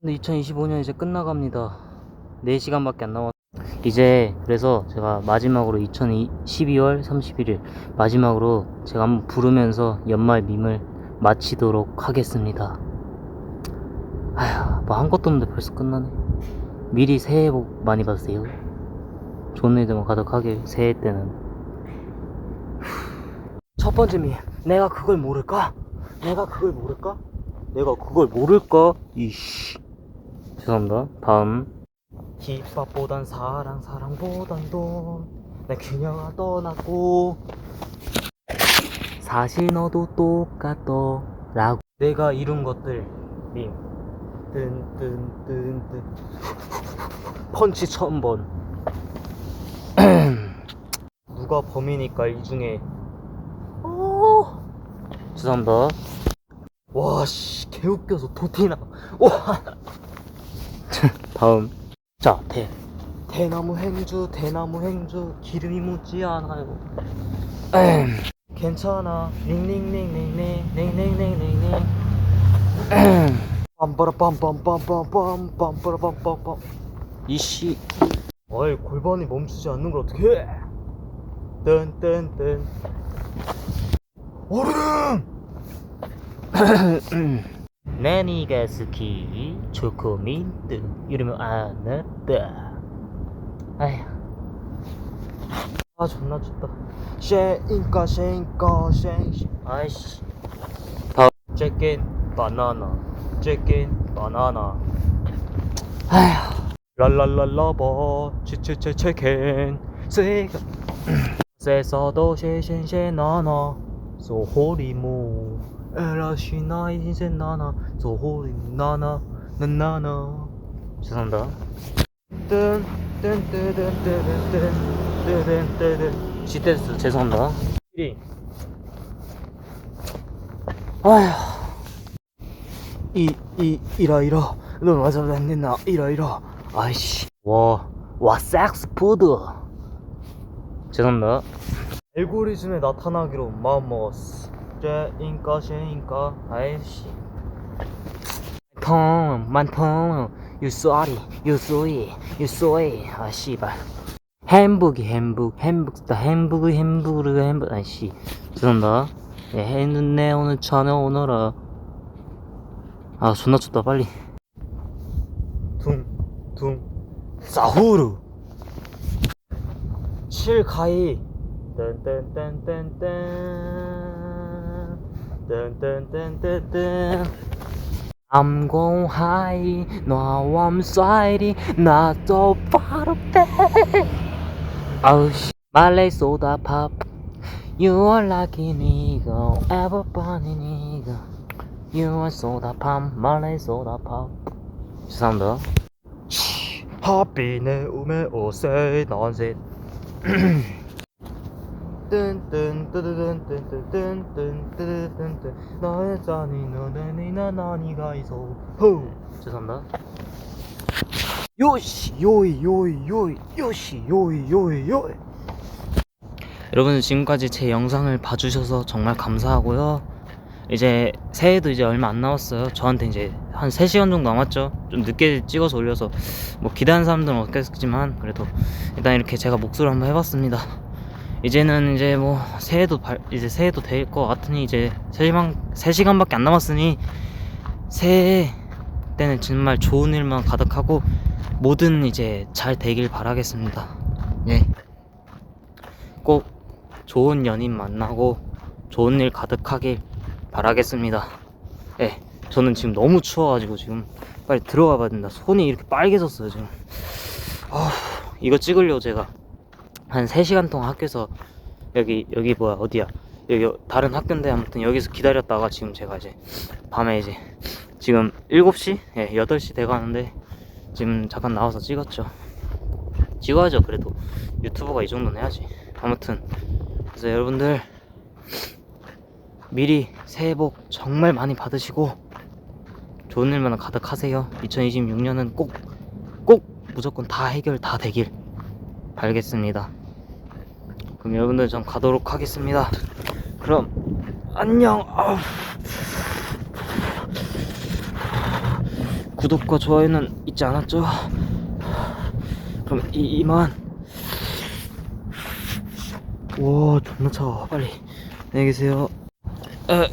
근데 2025년 이제 끝나갑니다. 4시간밖에 안 남았. 이제 그래서 제가 마지막으로 2012월 31일 마지막으로 제가 한번 부르면서 연말 밈을 마치도록 하겠습니다. 아휴, 뭐 한 것도 없는데 벌써 끝나네. 미리 새해 복 많이 받으세요. 좋은 일들만 가득하게 새해 때는. 첫 번째 밈. 내가 그걸 모를까? 내가 그걸 모를까? 내가 그걸 모를까? 이씨. 죄송합니다. 다음. 힙합보단 사랑, 사랑보단 돈. 내 그녀가 떠났고. 사실 너도 똑같더라고. 내가 이룬 것들. 밈. 뜬뜬뜬뜬. 펀치 천 번. 누가 범인일까 이 중에. 어. 죄송합니다. 와, 씨, 개웃겨서 도티나. 와. 다음. 자, 대. 대나무 행주, 대나무 행주, 기름이 묻지 않아요. 엠. 괜찮아. 닝닝닝닝닝닝닝닝닝닝. 엠. 빰빠라빰빰빰빰빰 빰빠라빰빰빰. 이씨. 어이, 골반이 멈추지 않는 걸 어떻게 해? 뜬뜬뜬. 얼음! 내니가 스키 초코민트. 이러면 안났다 아휴. 아 존나 춥다. 쉐인까 쉐인까 쉐인 아이씨. 다음 치킨 바나나. 치킨 바나나. 아휴. 랄랄랄라버 치치치 치킨. 세가. 세서도 쉐셴셴 나나. 소호리모 에라시나 인생 나나 소호리 나나 나나나. 죄송합니다. 뜬뜬뜬뜬뜬뜬뜬뜬뜬 지댄스 죄송합니다. 1위. 아휴. 이, 이, 이라 이라. 너 맞아 냈나 이라 이라. 아이씨. 와 와 섹스푸드. 죄송합니다. 알고리즘에 나타나기로 마음먹었어 쟤인까 쟤인까 아이씨. 통 만통 유쏘리 유쏘이 유쏘이. 아 씨발. 햄버기 햄버거 햄버거 햄버거 햄버거 햄버거 아씨. 죄송합니다. 예, 해는내 오늘 전에 오너라 아 존나 춥다 빨리. 둥둥. 사후루. 칠가이 뜬뜬뜬뜬뜬 I'm going high, no I'm sorry, not so far away Oh shit, my leg soda pop You are lucky nigga, everybody nigga You are soda pop, my leg soda pop 죄송합니다 하비 내 우메 오세 넌셋 뜬뜬뜨드든뜬뜬뜬뜬뜬뜬뜬뜬. 너의 잔이 너네 니나 나니가 있어. 호 죄송합니다. 요시 요이 요이 요이 요시 요이 요이 요이. 여러분 지금까지 제 영상을 봐주셔서 정말 감사하고요. 이제 새해도 이제 얼마 안 남았어요. 저한테 이제 한 3시간 정도 남았죠? 좀 늦게 찍어서 올려서 뭐 기다리는 사람들은 없겠지만 그래도 일단 이렇게 제가 목소리를 한번 해봤습니다 이제는 이제 뭐 새해도 발, 이제 새해도 될 것 같으니 이제 3시간, 3시간밖에 안 남았으니 새해 때는 정말 좋은 일만 가득하고 뭐든 이제 잘 되길 바라겠습니다. 예. 꼭 좋은 연인 만나고 좋은 일 가득하길 바라겠습니다. 예. 저는 지금 너무 추워가지고 지금 빨리 들어가 봐야 된다. 손이 이렇게 빨개졌어요 지금. 아, 이거 찍으려고 제가 한 3시간 동안 학교에서 여기 여기 뭐야 어디야? 여기 다른 학교인데 아무튼 여기서 기다렸다가 지금 제가 이제 밤에 이제 지금 7시? 예 8시 돼가는데 지금 잠깐 나와서 찍었죠. 찍어야죠 그래도. 유튜버가 이 정도는 해야지. 아무튼 그래서 여러분들 미리 새해 복 정말 많이 받으시고 좋은 일만 가득하세요. 2026년은 꼭 꼭 무조건 다 해결 다 되길 알겠습니다. 그럼 여러분들 전 가도록 하겠습니다. 그럼 안녕. 아우. 구독과 좋아요는 잊지 않았죠? 그럼 이, 이만 와 존나 차워 빨리 안녕히 계세요 에,